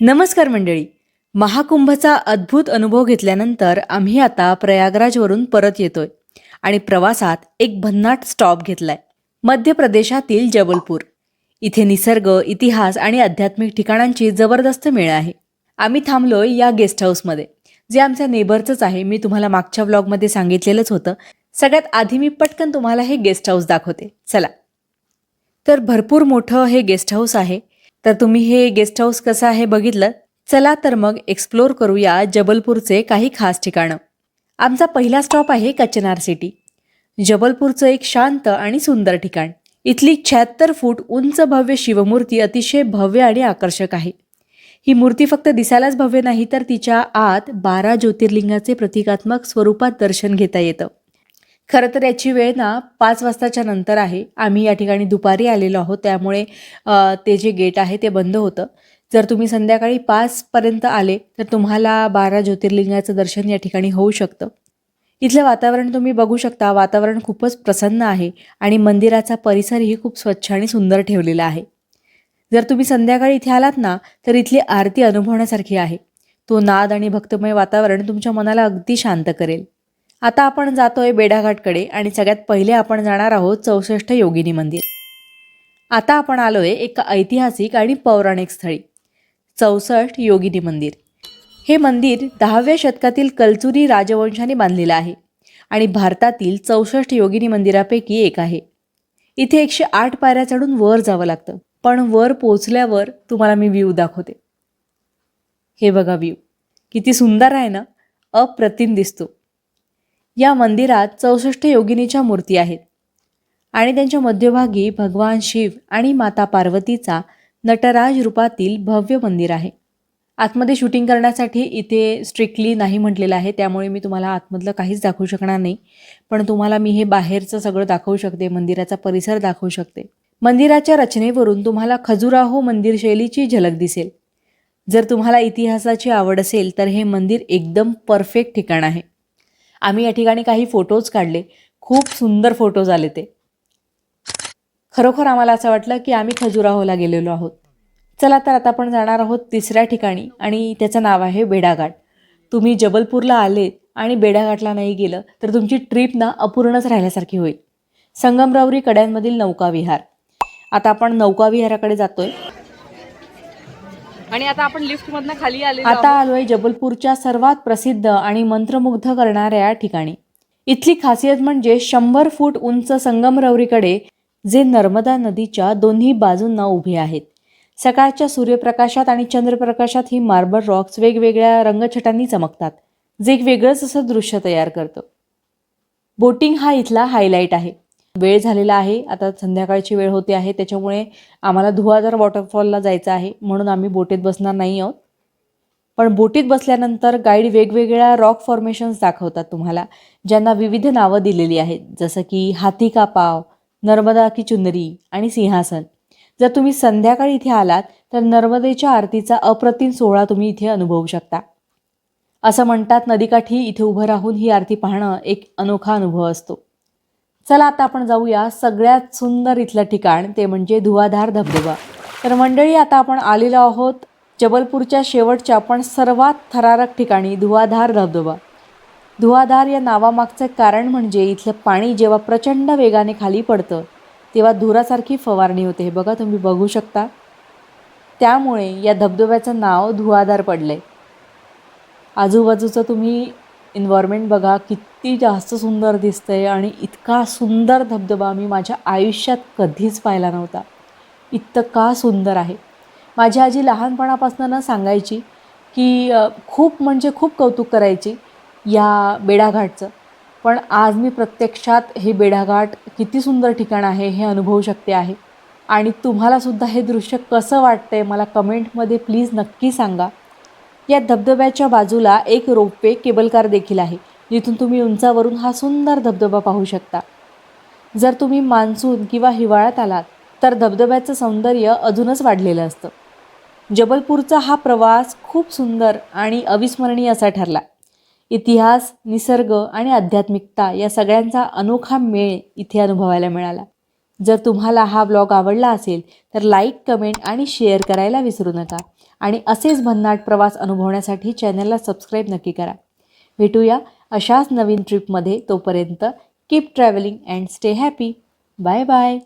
नमस्कार मंडळी. महाकुंभचा अद्भुत अनुभव घेतल्यानंतर आम्ही आता प्रयागराजवरून परत येतोय आणि प्रवासात एक भन्नाट स्टॉप घेतलाय. मध्य प्रदेशातील जबलपूर. इथे निसर्ग इतिहास आणि आध्यात्मिक ठिकाणांची जबरदस्त मेळ आहे. आम्ही थांबलोय या गेस्ट हाऊसमध्ये जे आमच्या नेबरचंच आहे. मी तुम्हाला मागच्या व्लॉगमध्ये सांगितलेलंच होतं. सगळ्यात आधी मी पटकन तुम्हाला हे गेस्ट हाऊस दाखवते. चला. तर भरपूर मोठं हे गेस्ट हाऊस आहे. तर तुम्ही हे गेस्ट हाऊस कसं आहे बघितलं? चला तर मग एक्सप्लोर करूया जबलपूरचे काही खास ठिकाणं. आमचा पहिला स्टॉप आहे कचनार सिटी जबलपूरचं एक शांत आणि सुंदर ठिकाण. इथली शहात्तर फूट उंच भव्य शिवमूर्ती अतिशय भव्य आणि आकर्षक आहे. ही मूर्ती फक्त दिसायलाच भव्य नाही तर तिच्या आत बारा ज्योतिर्लिंगाचे प्रतिकात्मक स्वरूपात दर्शन घेता येतं. खरं तर याची वेळ ना पाच वाजताच्या नंतर आहे. आम्ही या ठिकाणी दुपारी आलेलो आहोत. त्यामुळे ते जे गेट आहे ते बंद होतं. जर तुम्ही संध्याकाळी पाचपर्यंत आले तर तुम्हाला बारा ज्योतिर्लिंगाचं दर्शन या ठिकाणी होऊ शकतं. इथलं वातावरण तुम्ही बघू शकता. वातावरण खूपच प्रसन्न आहे आणि मंदिराचा परिसरही खूप स्वच्छ आणि सुंदर ठेवलेला आहे. जर तुम्ही संध्याकाळी इथे आलात ना तर इथली आरती अनुभवण्यासारखी आहे. तो नाद आणि भक्तमय वातावरण तुमच्या मनाला अगदी शांत करेल. आता आपण जातोय बेडाघाटकडे आणि सगळ्यात पहिले आपण जाणार आहोत चौसष्ट योगिनी मंदिर. आता आपण आलोय एका ऐतिहासिक आणि पौराणिक स्थळी चौसष्ट योगिनी मंदिर. हे मंदिर दहाव्या शतकातील कलचुरी राजवंशाने बांधलेलं आहे आणि भारतातील चौसष्ट योगिनी मंदिरापैकी एक आहे. इथे एकशे आठ पायऱ्या चढून वर जावं लागतं पण वर पोचल्यावर तुम्हाला मी व्ह्यू दाखवते. हे बघा व्ह्यू. किती सुंदर आहे ना? अप्रतिम दिसतो. या मंदिरात चौसष्ट योगिनीच्या मूर्ती आहेत. आणि त्यांच्या मध्यभागी भगवान शिव आणि माता पार्वतीचा नटराज रूपातील भव्य मंदिर आहे. आतमध्ये शूटिंग करण्यासाठी इथे स्ट्रिक्टली नाही म्हटलेलं आहे त्यामुळे मी तुम्हाला आतमधलं काहीच दाखवू शकणार नाही. पण तुम्हाला मी हे बाहेरचं सगळं दाखवू शकते मंदिराचा परिसर दाखवू शकते. मंदिराच्या रचनेवरून तुम्हाला खजुराहो मंदिर शैलीची झलक दिसेल. जर तुम्हाला इतिहासाची आवड असेल तर हे मंदिर एकदम परफेक्ट ठिकाण आहे. आम्ही या ठिकाणी काही फोटोज काढले. खूप सुंदर फोटोज आले ते. खरोखर आम्हाला असं वाटलं की आम्ही खजुराहोला गेलेलो आहोत. चला तर आता आपण जाणार आहोत तिसऱ्या ठिकाणी आणि त्याचं नाव आहे बेडाघाट. तुम्ही जबलपूरला आलेत आणि बेडाघाटला नाही गेलं तर तुमची ट्रिप ना अपूर्णच राहिल्यासारखी होईल. संगमरावरी कड्यांमधील नौकाविहार. आता आपण नौकाविहाराकडे जातोय. आणि आता आपण लिफ्ट मधनं खाली आले आता आलोय जबलपूरच्या सर्वात प्रसिद्ध आणि मंत्रमुग्ध करणाऱ्या ठिकाणी. इथली खासियत म्हणजे शंभर फूट उंच संगमरवरीकडे जे नर्मदा नदीच्या दोन्ही बाजूंना उभे आहेत. सकाळच्या सूर्यप्रकाशात आणि चंद्रप्रकाशात ही मार्बल रॉक्स वेगवेगळ्या रंगछटांनी चमकतात जे एक वेगळंच असं दृश्य तयार करतं. बोटिंग हा इथला हायलाईट आहे. वेळ झालेला आहे. आता संध्याकाळची वेळ होते आहे. त्याच्यामुळे आम्हाला धुवाधार वॉटरफॉलला जायचं आहे. म्हणून आम्ही बोटीत बसणार नाही आहोत. पण बोटीत बसल्यानंतर गाईड वेगवेगळ्या रॉक फॉर्मेशन्स दाखवतात तुम्हाला ज्यांना विविध नावं दिलेली आहेत. जसं की हाती का पाव नर्मदा की चुनरी आणि सिंहासन. जर तुम्ही संध्याकाळी इथे आलात तर नर्मदेच्या आरतीचा अप्रतिम सोहळा तुम्ही इथे अनुभवू शकता. असं म्हणतात नदीकाठी इथे उभं राहून ही आरती पाहणं एक अनोखा अनुभव असतो. चला आता आपण जाऊया सगळ्यात सुंदर इथलं ठिकाण ते म्हणजे धुवाधार धबधबा. तर मंडळी आता आपण आलेलो आहोत जबलपूरच्या शेवटच्या पण सर्वात थरारक ठिकाणी धुवाधार धबधबा. धुवाधार या नावामागचं कारण म्हणजे इथलं पाणी जेव्हा प्रचंड वेगाने खाली पडतं तेव्हा धुरासारखी फवारणी होते. हे बघा तुम्ही बघू शकता. त्यामुळे या धबधब्याचं नाव धुवाधार पडलं आहे आजूबाजूचं तुम्ही इन्व्हायरमेंट बघा किती जास्त सुंदर दिसतं आहे आणि इतका सुंदर धबधबा मी माझ्या आयुष्यात कधीच पाहिला नव्हता. इतका सुंदर आहे? माझी आजी लहानपणापासून ना सांगायची की खूप म्हणजे खूप कौतुक करायची या बेडाघाटचं. पण आज मी प्रत्यक्षात हे बेडाघाट किती सुंदर ठिकाण आहे हे अनुभवू शकते आहे. आणि तुम्हालासुद्धा हे दृश्य कसं वाटतं आहे मला कमेंटमध्ये प्लीज नक्की सांगा. या धबधब्याच्या बाजूला एक रोपवे केबल कार देखील आहे. जिथून तुम्ही उंचावरून हा सुंदर धबधबा पाहू शकता. जर तुम्ही मान्सून किंवा हिवाळ्यात आलात तर धबधब्याचं सौंदर्य अजूनच वाढलेलं असतं. जबलपूरचा हा प्रवास खूप सुंदर आणि अविस्मरणीय असा ठरला. इतिहास निसर्ग आणि आध्यात्मिकता या सगळ्यांचा अनोखा मेळ इथे अनुभवायला मिळाला. जर तुम्हाला हा ब्लॉग आवडला असेल तर लाईक कमेंट आणि शेअर करायला विसरू नका. आणि असेच भन्नाट प्रवास अनुभवण्यासाठी चॅनलला सबस्क्राईब नक्की करा. भेटूया अशाच नवीन ट्रिपमध्ये तोपर्यंत keep travelling and stay happy bye bye